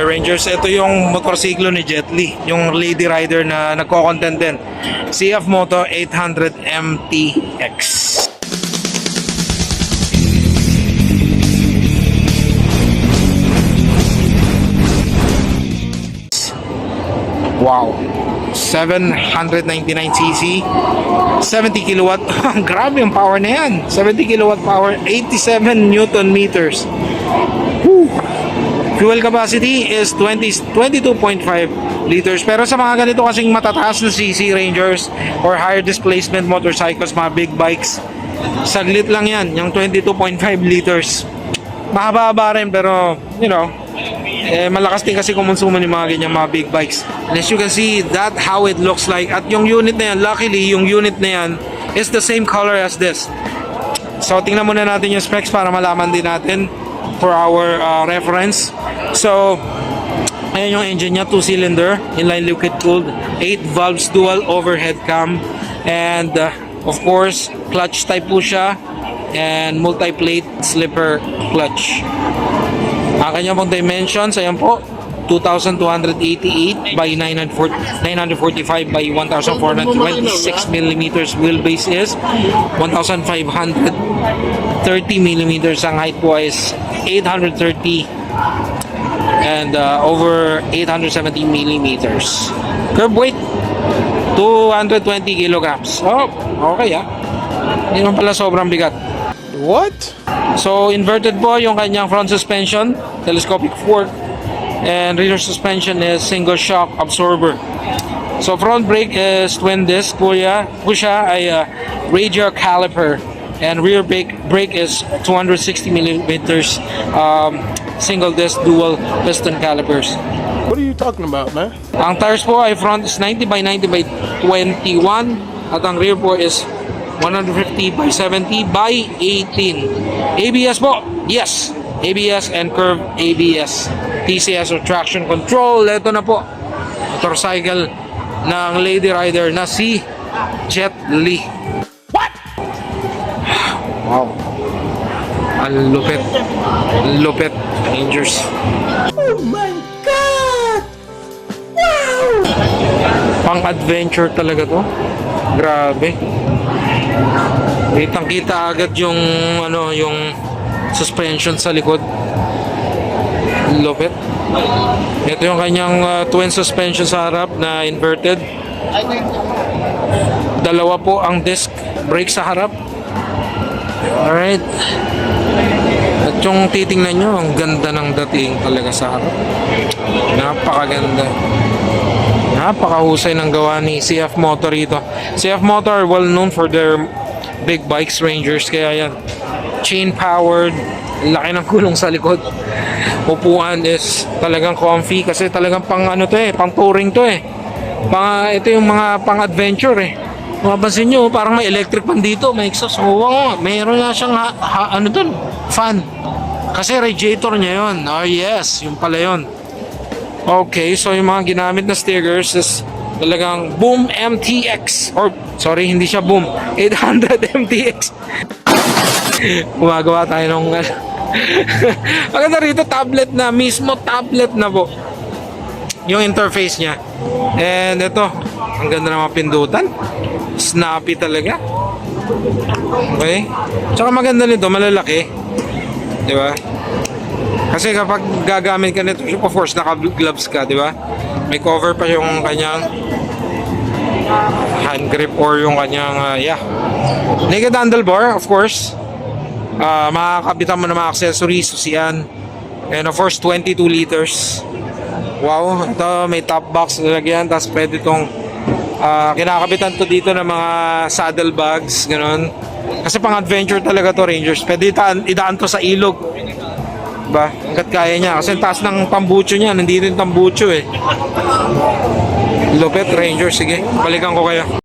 uh, Rangers. Ito yung motorsiklo ni Jet Li, yung Lady Rider na nagko-content din. CF Moto 800 MTX. Wow. 799cc 70 kilowatt grabe yung power na yan 70 kilowatt power 87 newton meters Whew. Fuel capacity is 20 22.5 liters pero sa mga ganito kasing matataas na CC Rangers or higher displacement motorcycles mga big bikes saglit lang yan yung 22.5 liters mahaba-haba rin pero you know eh, malakas din kasi kumonsumo yung mga ganyan mga big bikes. And as you can see, that how it looks like. At yung unit na yan, luckily, yung unit na yan is the same color as this. So, tingnan muna natin yung specs para malaman din natin for our uh, reference. So, ayan yung engine niya, 2-cylinder, inline liquid cooled, 8 valves dual overhead cam, and uh, of course, clutch type po siya, and multi-plate slipper clutch. Ang kanyang pong dimensions, ayan po, 2,288 by 940 945 by 1,426 millimeters wheelbase is 1,530 millimeters ang height po is 830 and uh, over 870 millimeters. Curb weight 220 kilograms. Oh okay ah. Hindi naman pala sobrang bigat. What? So inverted po yung kanyang front suspension, telescopic fork, and rear suspension is single shock absorber. So front brake is twin disc po ya, po siya ay uh, radial caliper and rear brake brake is 260 millimeters um, single disc dual piston calipers. What are you talking about, man? Ang tires po ay front is 90 by 90 by 21 at ang rear po is 150 by 70 by 18. ABS po, yes. ABS and curve ABS. TCS or traction control. Ito na po. Motorcycle ng Lady Rider na si Jet Li. What? Wow. Ang lupit. Ang lupit. Rangers. Oh my god! Wow! pang-adventure talaga to. Grabe. Kitang kita agad yung ano, yung suspension sa likod. Lupit. Ito yung kanyang uh, twin suspension sa harap na inverted. Dalawa po ang disc brake sa harap. Alright. Yung titingnan nyo, ang ganda ng dating talaga sa harap. Napakaganda. Napakahusay ng gawa ni CF Motor rito. CF Motor well known for their big bikes Rangers kaya yan. Chain powered, laki ng kulong sa likod. Upuan is talagang comfy kasi talagang pang ano to eh, pang touring to eh. Pang, ito yung mga pang adventure eh. Mapapansin nyo, parang may electric pan dito, may exhaust. Oo, nga, mayroon nga siyang ha, ha- ano dun, fan. Kasi radiator niya yon. Oh yes, yung pala yun. Okay, so yung mga ginamit na stickers is talagang Boom MTX or sorry, hindi siya Boom, 800 MTX. Gumagawa tayo ng Maganda rito tablet na, mismo tablet na po. Yung interface niya. And ito, ang ganda ng mga pindutan. Snappy talaga. Okay? Tsaka maganda nito, malalaki. Di ba? Kasi kapag gagamit ka nito, of course, naka-gloves ka, di ba? May cover pa yung kanyang hand grip or yung kanyang, uh, yeah. Naked handlebar, of course. Uh, makakabitan mo ng mga accessories, susian. And of course, 22 liters. Wow, ito may top box na lagyan. Tapos pwede itong ah, kinakabitan to dito ng mga saddle bags, ganun. Kasi pang adventure talaga to Rangers. Pwede idaan, idaan to sa ilog. Diba? Hanggat kaya niya. Kasi taas ng tambucho niya. Nandito yung tambucho eh. Lupet Rangers. Sige, balikan ko kayo.